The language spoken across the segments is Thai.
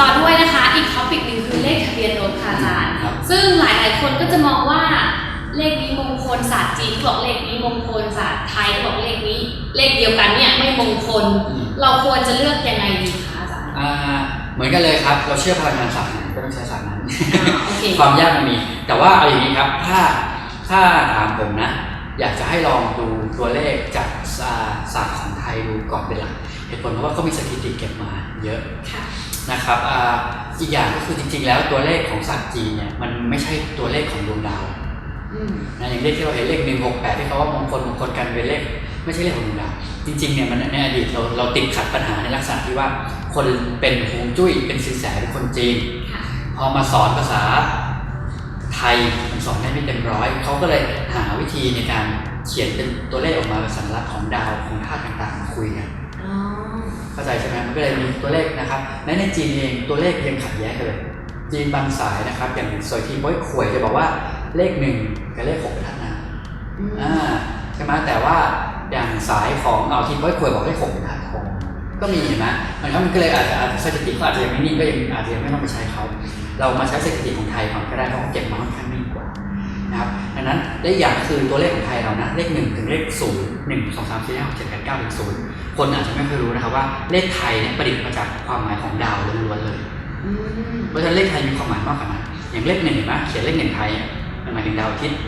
ต่อด้วยนะคะ อีกท็อปิกหนึ่งคือเลขทะเบียนรถค่ะอาจารย์ ครับ ซึ่งหลายๆคนก็จะมองว่าเลขนี้มงคลศาสตร์จีนก็บอกเลขนี้มงคลศาสตร์ไทยก็บอกเลขนี้ เลขเดียวกันเนี่ยไม่มงคล อืมเราควรจะเลือกยังไงดีคะอาจารย์อ่าเหมือนกันเลยครับ เราเชื่อพลังงานศาสตร์ไหนก็ต้องใช้ศาสตร์นั้น อ่าโอเค ความยากมันมี แต่ว่าเอาอย่างนี้ครับ ถ้าถ้าถามผมนะ อยากจะให้ลองดูตัวเลขจากอ่าศาสตร์ของไทยดูก่อนเป็นหลักเหตุผลเพราะว่าเขามีสถิติเก็บมาเยอะ ค่ะ นะครับอ่าอีกอย่างก็คือจริงๆ แล้วตัวเลขของศาสตร์จีนเนี่ยมันไม่ใช่ตัวเลขของดวงดาวอืมนะอย่างเลขที่เราเห็นเลขหนึ่งหกแปดที่เขาว่ามงคลมงคลกันเป็นเลข ไม่ใช่เลขของดวงดาวจริงๆเนี่ยมันในอดีตเราเราติดขัดปัญหาในลักษณะที่ว่า คนเป็นฮวงจุ้ยเป็นสินแสเป็นคนจีนค่ะพอมาสอนภาษาไทยมันสอนได้ไม่เต็มร้อยเขาก็เลยหาวิธีในการเขียนเป็นตัวเลขออกมาเป็นสัญลักษณ์ของดาวของธาตุต่างๆมาคุยกันอ๋อ เข้าใจใช่ไหมมันก็เลยมีตัวเลขนะครับและในจีนเองตัวเลขยังขัดแย้งกันเลยจีนบางสายนะครับอย่างสวยทีโป้ยขวยจะบอกว่าเลขหนึ่งกับเลขหกเป็นธาตุน้อืมำอ่าใช่ไหมแต่ว่าอย่างสายของเอาทีโป้ยขวยบอกเลขหกเป็นธาตุทองก็มีเห็นไหมมันก็มันก็เลยอาจจะอาจจะสถิติเขาอาจจะยังไม่นิ่งก็ยังอาจจะยังไม่ต้องไปใช้เขา เรามาใช้สถิติของไทยก่อนก็ได้เพราะเขาเก็บมาค่อนข้างนิ่งกว่านะครับดังนั้นและอีกอย่างก็คือตัวเลขของไทยเรานะเลขหนึ่งถึงเลขศูนย์หนึ่งสองสามสี่ห้าหกเจ็ดแปดเก้าถึงศูนย์ คนอาจจะไม่เคยรู้นะครับว่าเลขไทยเนี่ยประดิษฐ์มาจากความหมายของดาวล้วนๆเลยอืมเพราะฉะนั้นเลขไทยมีความหมายมากกว่านั้นอย่างเลขหนึ่งเห็นไหมเขียนเลขหนึ่งไทยอะมันหมายถึงดาวอาทิตย์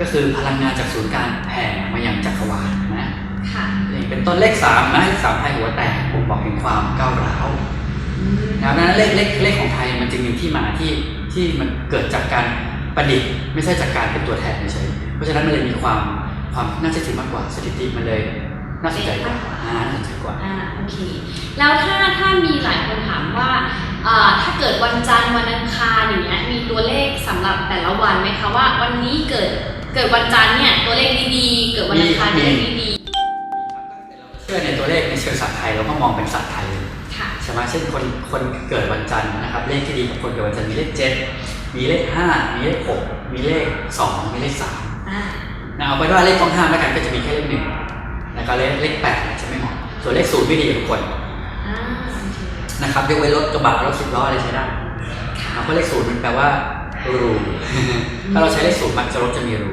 ก็คือพลังงานจากศูนย์กลางแผ่มายังจักรวาลนะค่ะอย่างเป็นต้นเลขสามนะเลขสามไทยหัวแตกบ่งบอกถึงความก้าวร้าวอืมนะครับดังนั้นเลขเลขเลขของไทยมันจึงมีที่มาที่ที่มันเกิดจากการประดิษฐ์ไม่ใช่จากการเป็นตัวแทนเฉยๆเพราะฉะนั้นมันเลยมีความความน่าเชื่อถือมากกว่าสถิติมันเลย น่าสนใจกว่าอ่าน่าสนใจกว่าอ่าโอเคแล้วถ้าถ้ามีหลายคนถามว่าอ่าถ้าเกิดวันจันทร์วันอังคารอย่างเงี้ยมีตัวเลขสำหรับแต่ละวันไหมคะว่าวันนี้เกิดเกิดวันจันทร์เนี่ยตัวเลขนี้ดีเกิดวันอังคารมีตัวเลขนี้ดีเชื่อในตัวเลขในเชิงศาสตร์ไทยเราก็มองเป็นศาสตร์ไทยเลยค่ะใช่ไหมเช่นคนคนเกิดวันจันทร์นะครับเลขที่ดีของคนเกิดวันจันทร์มีเลขเจ็ดมีเลขห้ามีเลขหกมีเลขสองมีเลขสามอ่านะเอาไปนว่าเลขต้องห้ามแล้วกันก็จะมีแค่เลขหนึ่ง แล้วก็เลขเลขแปดจะไม่เหมาะส่วนเลขศูนย์ไม่ดีกับทุกคนอ่าโอเคนะครับยกเว้นรถกระบะรถสิบล้ออะไรใช้ได้ค่ะเพราะเลขศูนย์มันแปลว่ารูถ้าเราใช้เลขศูนย์มักจะรถจะมีรู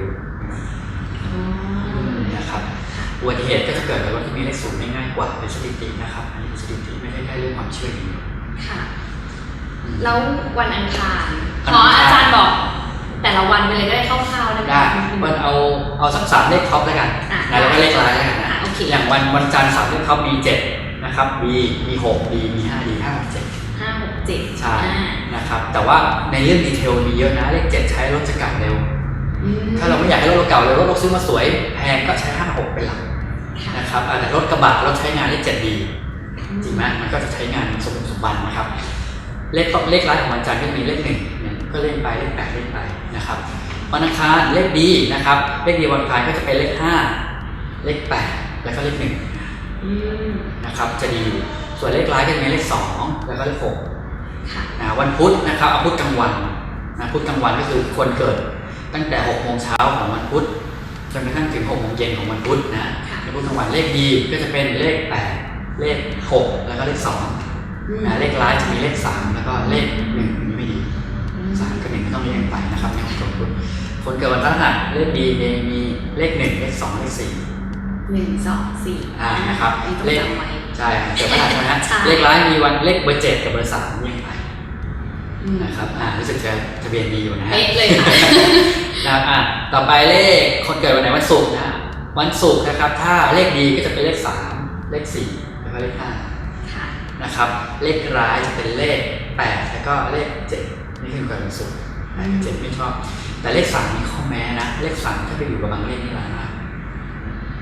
อ๋อนะครับอุบัติเหตุก็จะเกิดกับรถที่มีเลขศูนย์ง่ายกว่าเป็นสถิตินะครับอันนี้เป็นสถิติไม่ใช่แค่เรื่องความเชื่ออย่างเดียวค่ะอืมแล้ววันอังคารวันขออังคารอาจารย์บอกแต่ละวันไปเลยก็ได้คร่าวๆได้ไหมได้คะมันเอาเอาสักสามเลขท็อปแล้วกันอะ อะนะโอเคอย่างวันวันจันทร์สามเลขท็อปมีเจ็ดนะครับมีมีหกมีมีห้าดีห้าเจ็ดห้าหกเจ็ดใช่อ่านะครับแต่ว่าในเรื่องดีเทลมีเยอะนะเลขเจ็ดใช้รถจะเก่าเร็ว อืมถ้าเราไม่อยากให้รถเราเก่าเร็วรถเราซื้อมาสวยแพงก็ใช้ห้าหกเป็นหลักค่ะนะครับอ่าแต่รถกระบะรถใช้งานเลขเจ็ดดี จริงไหมมันก็จะใช้งานสมบุกสมบันนะครับ เลขต่อเลขร้ายของวันจันทร์ก็มีเลขหนึ่งเนี่ยก็เล่นไปเลขแปดเล่นไปนะครับวันอังคารเลขดีนะครับ เลขดีวันอังคารก็จะเป็นเลขห้าเลขแปด แล้วก็เลขหนึ่งอืมนะครับ จะดีอยู่ส่วนเลขร้ายก็จะมีเลขสองแล้วก็เลขหกค่ะนะวันพุธนะครับเอาพุธกลางวันนะพุธกลางวันก็คือคนเกิด ตั้งแต่6โมงเช้าของวันพุธจนกระทั่งถึง6โมงเย็นของวันพุธนะค่ะในพุธกลางวันเลขดีก็จะเป็นเลข8เลข 6 แล้วก็เลข2อืมนะเลขร้ายจะมีเลข 3 แล้วก็เลข1นี่ไม่ดีอืมสามกับหนึ่งก็ต้องเรียงไปนะครับในของคนพุธคนเกิดวันพฤหัสเลขดีเองมีเลข1เลข2เลข4 หนึ่งสองสี่อ่านะครับอันนี้ต้องเลขจำไว้ ใช่เกิดพฤหัสใช่ไหมฮะใช่ เลขร้ายมีวันเลขเบอร์เจ็ดกับเบอร์สามเรียงไปอืมนะครับอ่ารู้สึกจะทะเบียนดีอยู่นะฮะ เป๊ะเลยค่ะ นะครับอ่าต่อไปเลขคนเกิดวันไหนวันศุกร์นะวันศุกร์นะครับ ถ้าเลขดีก็จะเป็นเลขสามเลขสี่แล้วก็เลขห้าค่ะนะครับ เลขร้ายจะเป็นเลขแปดแล้วก็เลขเจ็ดนี่คือเกิดวันศุกร์แปดกับเจ็ดไม่ชอบ แต่เลขสามมีข้อแม้นะ เลขสามถ้าไปอยู่กับบางเลขนี่ร้ายมาก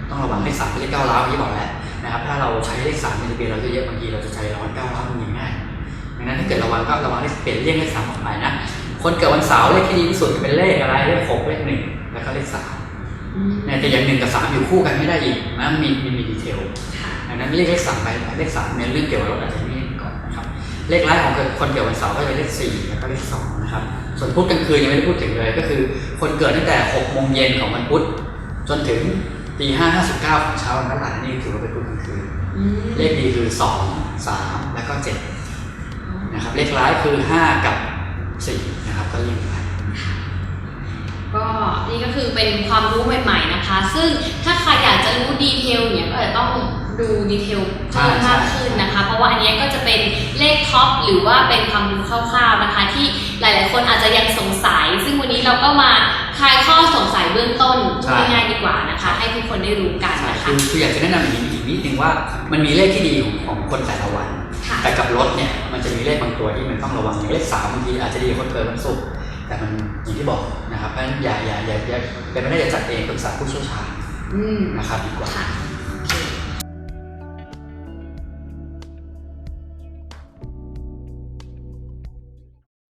ต้องระวังเลขสามเป็นเลขเก้าร้าวที่บอกแล้วนะครับ ถ้าเราใช้เลขสามในทะเบียนเราเยอะๆบางทีเราจะใจร้อนเก้าร้าวมันยิงง่ายดังนั้นถ้าเกิดระวังก็ระวังเลขเปลี่ยนเลี่ยงเลขสามออกไปนะ คนเกิดวันเสาร์เลขที่ดีที่สุดจะเป็นเลขอะไร เลขหกเลขหนึ่งแล้วก็เลขสามเนี่ยแต่อย่างหนึ่งกับสามอยู่คู่กันไม่ได้อีกนะมีมีมีดีเทลดังนั้นเลขเลขสามไปเลขสามเนี่ยเรื่องเกี่ยวกับรถอาจจะไม่ก่อนนะครับ เลขร้ายของคนเกิดวันเสาร์ก็จะเป็นเลขสี่แล้วก็เลขสองนะครับ ส่วนพุธกลางคืนยังไม่ได้พูดถึงเลยก็คือ คนเกิดตั้งแต่หกโมงเย็นของวันพุธจนถึง ตีห้าห้าสิบเก้าของเช้าวันพฤหัสนี่ถือว่าเป็นพุธกลางคืนอืมเลขดีคือสองสามแล้วก็เจ็ดนะครับ เลขร้ายคือ5กับ4นะครับ ก็เลี่ยงไป ก็นี่ก็คือเป็นความรู้ใหม่ ๆนะคะ ซึ่งถ้าใครอยากจะรู้ดีเทลเนี่ยก็อาจจะต้องดูดีเทลเพิ่มมากขึ้นนะคะ เพราะว่าอันเนี้ยก็จะเป็นเลขท็อปหรือว่าเป็นความรู้คร่าวๆนะคะ ที่หลายๆ คนอาจจะยังสงสัย ซึ่งวันนี้เราก็มา คลายข้อสงสัยเบื้องต้นพูดง่ายๆดีกว่านะคะ ให้ทุกคนได้รู้กันใช่นะคะ คือคืออยากจะแนะนำอย่างนี้อีกนิดนึงว่ามันมีเลขที่ดีของของคนแต่ละวัน ค่ะ แต่กับรถเนี่ยมันจะมีเลขบางตัวที่มันต้องระวังอย่างเลขสามบางทีอาจจะดีกว่าคนเกิดวันศุกร์แต่มันอย่างที่บอกนะครับเพราะฉะนั้นอย่าอย่าอย่าอย่าเป็นไม่ได้อย่าจัดเองปรึกษาผู้เชี่ยวชาญอืมนะครับดีกว่า ค่ะ